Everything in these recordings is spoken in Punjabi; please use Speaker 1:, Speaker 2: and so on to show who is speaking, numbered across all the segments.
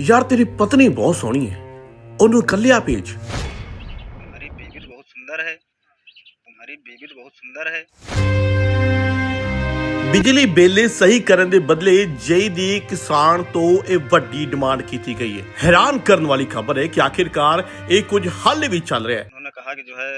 Speaker 1: ਯਾਰ ਤੇਰੀ ਪਤਨੀ ਬਹੁਤ ਸੋਹਣੀ ਹੈ ਉਹਨੂੰ ਇਕੱਲਿਆ ਭੇਜ
Speaker 2: तुम्हारी बीवी तो बहुत सुंदर है तुम्हारी बीवी तो बहुत सुंदर है
Speaker 1: ਬਿਜਲੀ ਬਿੱਲ ਸਹੀ ਕਰਨ ਦੇ ਬਦਲੇ ਜੇਈ ਦੀ ਕਿਸਾਨ ਤੋਂ ਇਹ ਵੱਡੀ ਡਿਮਾਂਡ ਕੀਤੀ ਗਈ ਹੈ ਹੈਰਾਨ ਕਰਨ ਵਾਲੀ ਖਬਰ ਹੈ ਕਿ ਆਖਿਰਕਾਰ ਇਹ ਕੁਝ ਹੱਲ ਵੀ ਚੱਲ ਰਿਹਾ ਹੈ
Speaker 2: उन्होंने कहा कि जो है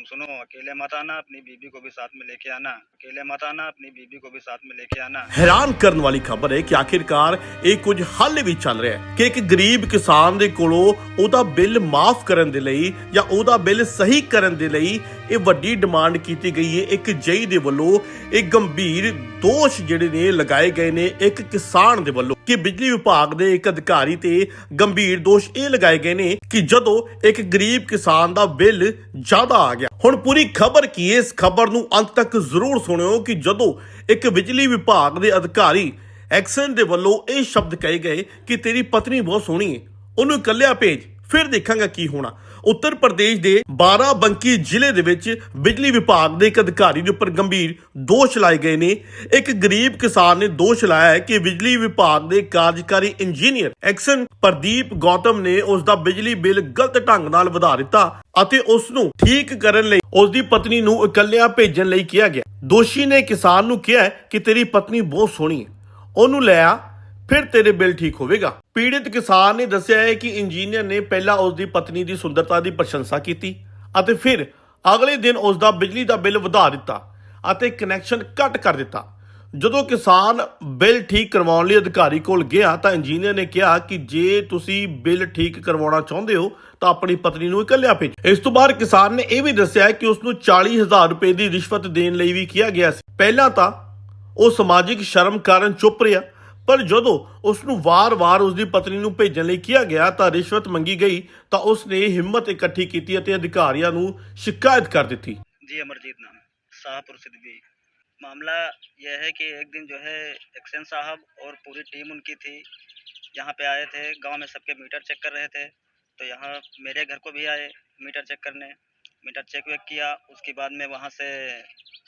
Speaker 2: तुम सुनो अकेले मत आना अपनी बीवी को भी साथ में लेके आना अकेले मत आना अपनी बीवी को भी साथ में लेके आना
Speaker 1: ਹੈਰਾਨ ਕਰਨ ਵਾਲੀ ਖਬਰ ਹੈ ਕਿ ਆਖਿਰਕਾਰ ਇਹ ਕੁਝ ਹੱਲ ਵੀ ਚੱਲ ਰਿਹਾ ਹੈ ਕਿ ਇੱਕ ਗਰੀਬ ਕਿਸਾਨ ਦੇ ਕੋਲੋਂ ਉਹਦਾ ਬਿੱਲ ਮਾਫ ਕਰਨ ਦੇ ਲਈ ਜਾਂ ਉਹਦਾ ਬਿੱਲ ਸਹੀ ਕਰਨ ਦੇ ਲਈ ਇਹ ਵੱਡੀ ਡਿਮਾਂਡ ਕੀਤੀ ਗਈ ਹੈ। ਇੱਕ ਜਈ ਦੇ ਵੱਲੋਂ ਇਹ ਗੰਭੀਰ ਦੋਸ਼ ਜਿਹੜੇ ਨੇ ਲਗਾਏ ਗਏ ਨੇ। ਇੱਕ ਕਿਸਾਨ ਦੇ ਵੱਲੋਂ ਕਿ ਬਿਜਲੀ ਵਿਭਾਗ ਦੇ ਇੱਕ ਅਧਿਕਾਰੀ ਤੇ ਗੰਭੀਰ ਦੋਸ਼ ਇਹ ਲਗਾਏ ਗਏ ਨੇ ਕਿ ਜਦੋਂ ਇੱਕ ਗਰੀਬ ਕਿਸਾਨ ਦਾ ਬਿੱਲ ਜ਼ਿਆਦਾ ਆ ਗਿਆ। ਹੁਣ ਪੂਰੀ ਖਬਰ ਕੀ ਹੈ? ਇਸ ਖਬਰ ਨੂੰ ਅੰਤ ਤੱਕ ਜ਼ਰੂਰ ਸੁਣਿਓ ਕਿ ਜਦੋਂ ਇੱਕ ਬਿਜਲੀ ਵਿਭਾਗ ਦੇ ਅਧਿਕਾਰੀ ਐਕਸ਼ਨ ਦੇ ਵੱਲੋਂ ਇਹ ਸ਼ਬਦ ਕਹੇ ਗਏ ਕਿ ਤੇਰੀ ਪਤਨੀ ਬਹੁਤ ਸੋਹਣੀ ਹੈ, ਉਹਨੂੰ ਇਕੱਲਿਆ ਭੇਜ। ਫਿਰ ਦੇਖਾਂਗਾ ਕੀ ਹੋਣਾ। ਉੱਤਰ ਪ੍ਰਦੇਸ਼ ਦੇ ਬਾਰਾਬੰਕੀ ਜ਼ਿਲ੍ਹੇ ਦੇ ਵਿੱਚ ਬਿਜਲੀ ਵਿਭਾਗ ਦੇ ਇੱਕ ਅਧਿਕਾਰੀ ਦੇ ਉੱਪਰ ਗੰਭੀਰ ਦੋਸ਼ ਲਾਏ ਗਏ ਨੇ। ਇੱਕ ਗਰੀਬ ਕਿਸਾਨ ਨੇ ਦੋਸ਼ ਲਾਇਆ ਹੈ ਕਿ ਬਿਜਲੀ ਵਿਭਾਗ ਦੇ ਕਾਰਜਕਾਰੀ ਇੰਜੀਨੀਅਰ ਐਕਸ਼ਨ ਪ੍ਰਦੀਪ ਗੌਤਮ ਨੇ ਉਸ ਦਾ ਬਿਜਲੀ ਬਿੱਲ ਗਲਤ ਢੰਗ ਨਾਲ ਵਧਾ ਦਿੱਤਾ ਅਤੇ ਉਸ ਨੂੰ ਠੀਕ ਕਰਨ ਲਈ ਉਸ ਦੀ ਪਤਨੀ ਨੂੰ ਇਕੱਲਿਆਂ ਭੇਜਣ ਲਈ ਕਿਹਾ ਗਿਆ। ਦੋਸ਼ੀ ਨੇ ਕਿਸਾਨ ਨੂੰ ਕਿਹਾ ਕਿ ਤੇਰੀ ਪਤਨੀ ਬਹੁਤ ਸੋਹਣੀ ਹੈ। ਉਹਨੂੰ ਲੈ ਫਿਰ ਤੇਰੇ ਬਿੱਲ ਠੀਕ ਹੋਵੇਗਾ। ਪੀੜਿਤ ਕਿਸਾਨ ਨੇ ਦੱਸਿਆ ਹੈ ਕਿ ਇੰਜੀਨੀਅਰ ਨੇ ਪਹਿਲਾਂ ਉਸ ਦੀ ਪਤਨੀ ਦੀ ਸੁੰਦਰਤਾ ਦੀ ਪ੍ਰਸ਼ੰਸਾ ਕੀਤੀ ਅਤੇ ਫਿਰ ਅਗਲੇ ਦਿਨ ਉਸ ਦਾ ਬਿਜਲੀ ਦਾ ਬਿੱਲ ਵਧਾ ਦਿੱਤਾ ਅਤੇ ਕਨੈਕਸ਼ਨ ਕੱਟ ਕਰ ਦਿੱਤਾ। ਜਦੋਂ ਕਿਸਾਨ ਬਿੱਲ ਠੀਕ ਕਰਵਾਉਣ ਲਈ ਅਧਿਕਾਰੀ ਕੋਲ ਗਿਆ ਤਾਂ ਇੰਜੀਨੀਅਰ ਨੇ ਕਿਹਾ ਕਿ ਜੇ ਤੁਸੀਂ ਬਿੱਲ ਠੀਕ ਕਰਵਾਉਣਾ ਚਾਹੁੰਦੇ ਹੋ ਤਾਂ ਆਪਣੀ ਪਤਨੀ ਨੂੰ ਇਕੱਲਿਆ ਭੇਜ। ਇਸ ਤੋਂ ਬਾਅਦ ਕਿਸਾਨ ਨੇ ਇਹ ਵੀ ਦੱਸਿਆ ਕਿ ਉਸ ਨੂੰ 40000 ਰੁਪਏ ਦੀ ਰਿਸ਼ਵਤ ਦੇਣ ਲਈ ਵੀ ਕਿਹਾ ਗਿਆ ਸੀ। ਪਹਿਲਾਂ ਤਾਂ ਉਹ ਸਮਾਜਿਕ ਸ਼ਰਮ ਕਾਰਨ ਚੁੱਪ ਰਿਹਾ ਪਰ ਜਦੋਂ ਉਸ ਨੂੰ ਵਾਰ-ਵਾਰ ਉਸ ਦੀ ਪਤਨੀ ਨੂੰ ਭੇਜਣ ਲਈ ਕਿਹਾ ਗਿਆ ਤਾਂ ਰਿਸ਼ਵਤ ਮੰਗੀ ਗਈ ਤਾਂ ਉਸ ਨੇ ਹਿੰਮਤ ਇਕੱਠੀ ਕੀਤੀ ਅਤੇ ਅਧਿਕਾਰੀਆਂ ਨੂੰ ਸ਼ਿਕਾਇਤ ਕਰ ਦਿੱਤੀ
Speaker 2: जी अमरजीत नाम शाहपुर सिद्धवी मामला यह है कि एक दिन जो है एक्शन साहब और पूरी टीम उनकी थी यहाँ पे आए थे गांव में सबके मीटर चेक कर रहे थे तो यहाँ मेरे घर को भी आए मीटर चेक करने मीटर चेक वेक किया उसके बाद में वहाँ से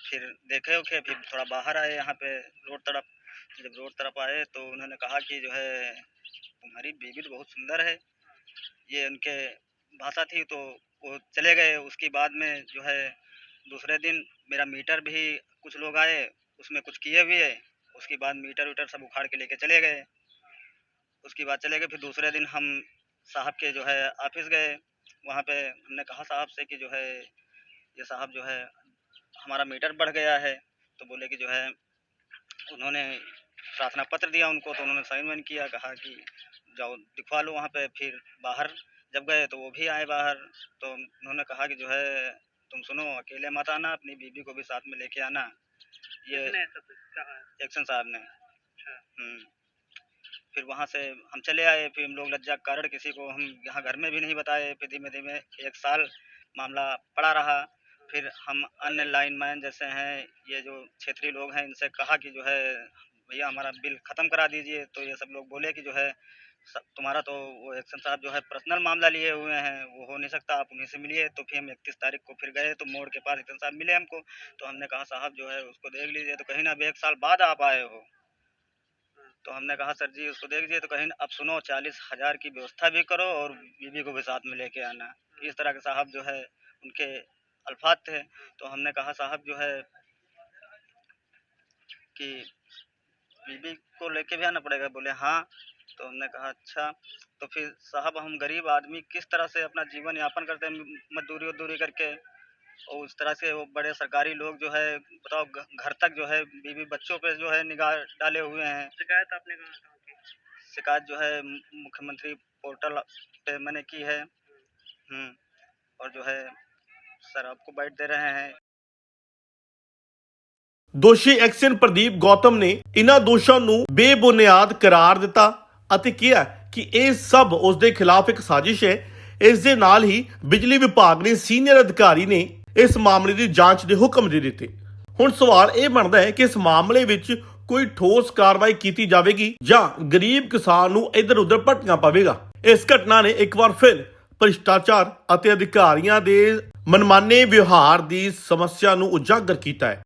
Speaker 2: फिर देखे उखे फिर थोड़ा बाहर आए यहाँ पे रोड तरफ जब रोड तरफ़ आए तो उन्होंने कहा कि जो है, तुम्हारी बीवी तो बहुत सुंदर है। ये उनके भाषा थी तो वो चले गए। उसके बाद में जो है, दूसरे दिन मेरा मीटर भी कुछ लोग आए, उसमें कुछ किए हुए उसके बाद मीटर वीटर सब उखाड़ के लेके चले गए। उसके बाद चले गए, फिर दूसरे दिन हम साहब के जो है ऑफ़िस गए। वहाँ पे हमने कहा साहब से कि जो है, ये साहब जो है, हमारा मीटर बढ़ गया है। तो बोले कि जो है, उन्होंने प्रार्थना पत्र दिया उनको तो उन्होंने साइन वाइन किया कहा कि जाओ दिखवा लो वहाँ पे फिर बाहर जब गए तो वो भी आए बाहर तो उन्होंने कहा कि जो है तुम सुनो अकेले मत आना अपनी बीबी को भी साथ में लेके आना। ये एक्शन साहब ने। हम्म। फिर वहाँ से हम चले आए फिर हम लोग लज्जा कारण किसी को हम यहाँ घर में भी नहीं बताए फिर धीमे धीमे एक साल मामला पड़ा रहा। फिर हम अन्य लाइन मैन जैसे हैं ये जो क्षेत्रीय लोग हैं इनसे कहा कि जो है भैया हमारा बिल ख़त्म करा दीजिए। तो ये सब लोग बोले कि जो है तुम्हारा तो वो एक्शन साहब जो है पर्सनल मामला लिए हुए हैं, वो हो नहीं सकता, आप उन्हीं से मिलिए। तो फिर हम इकतीस तारीख को फिर गए तो मोड़ के पास एक्शन साहब मिले हमको। तो हमने कहा, साहब जो है, उसको देख लीजिए। तो कहीं ना अभी एक साल बाद आप आए हो। तो हमने कहा, सर जी, उसको देख लीजिए। तो कहीं अब सुनो, चालीस हज़ार की व्यवस्था भी करो और बीबी को भी साथ में लेके आना। इस तरह के साहब जो है, उनके अल्फाज थे। तो हमने कहा, साहब जो है, कि बीबी को लेके भी आना पड़ेगा। बोले हाँ। तो हमने कहा अच्छा। तो फिर साहब हम गरीब आदमी किस तरह से अपना जीवन यापन करते हैं मजदूरी वजदूरी करके? और उस तरह से वो बड़े सरकारी लोग जो है बताओ घर तक जो है बीवी बच्चों पे जो है निगाह डाले हुए हैं।
Speaker 3: शिकायत आपने कहा
Speaker 2: शिकायत जो है मुख्यमंत्री पोर्टल पे मैंने की है। हम्म। और जो है सर आपको बाइट दे रहे हैं।
Speaker 1: ਦੋਸ਼ੀ ਐਕਸ਼ਨ ਪ੍ਰਦੀਪ ਗੌਤਮ ਨੇ ਇਨ੍ਹਾਂ ਦੋਸ਼ਾਂ ਨੂੰ ਬੇਬੁਨਿਆਦ ਕਰਾਰ ਦਿੱਤਾ ਅਤੇ ਕਿਹਾ ਕਿ ਇਹ ਸਭ ਉਸ ਦੇ ਖਿਲਾਫ ਇੱਕ ਸਾਜ਼ਿਸ਼ ਹੈ। ਇਸ ਦੇ ਨਾਲ ਹੀ ਬਿਜਲੀ ਵਿਭਾਗ ਦੇ ਸੀਨੀਅਰ ਅਧਿਕਾਰੀ ਨੇ ਇਸ ਮਾਮਲੇ ਦੀ ਜਾਂਚ ਦੇ ਹੁਕਮ ਦੇ ਦਿੱਤੇ। ਹੁਣ ਸਵਾਲ ਇਹ ਬਣਦਾ ਹੈ ਕਿ ਇਸ ਮਾਮਲੇ ਵਿੱਚ ਕੋਈ ਠੋਸ ਕਾਰਵਾਈ ਕੀਤੀ ਜਾਵੇਗੀ ਜਾਂ ਗਰੀਬ ਕਿਸਾਨ ਨੂੰ ਇਧਰ ਉਧਰ ਭਟਕਣਾ ਪਵੇਗਾ। ਇਸ ਘਟਨਾ ਨੇ ਇੱਕ ਵਾਰ ਫਿਰ ਭ੍ਰਿਸ਼ਟਾਚਾਰ ਅਤੇ ਅਧਿਕਾਰੀਆਂ ਦੇ ਮਨਮਾਨੇ ਵਿਵਹਾਰ ਦੀ ਸਮੱਸਿਆ ਨੂੰ ਉਜਾਗਰ ਕੀਤਾ ਹੈ।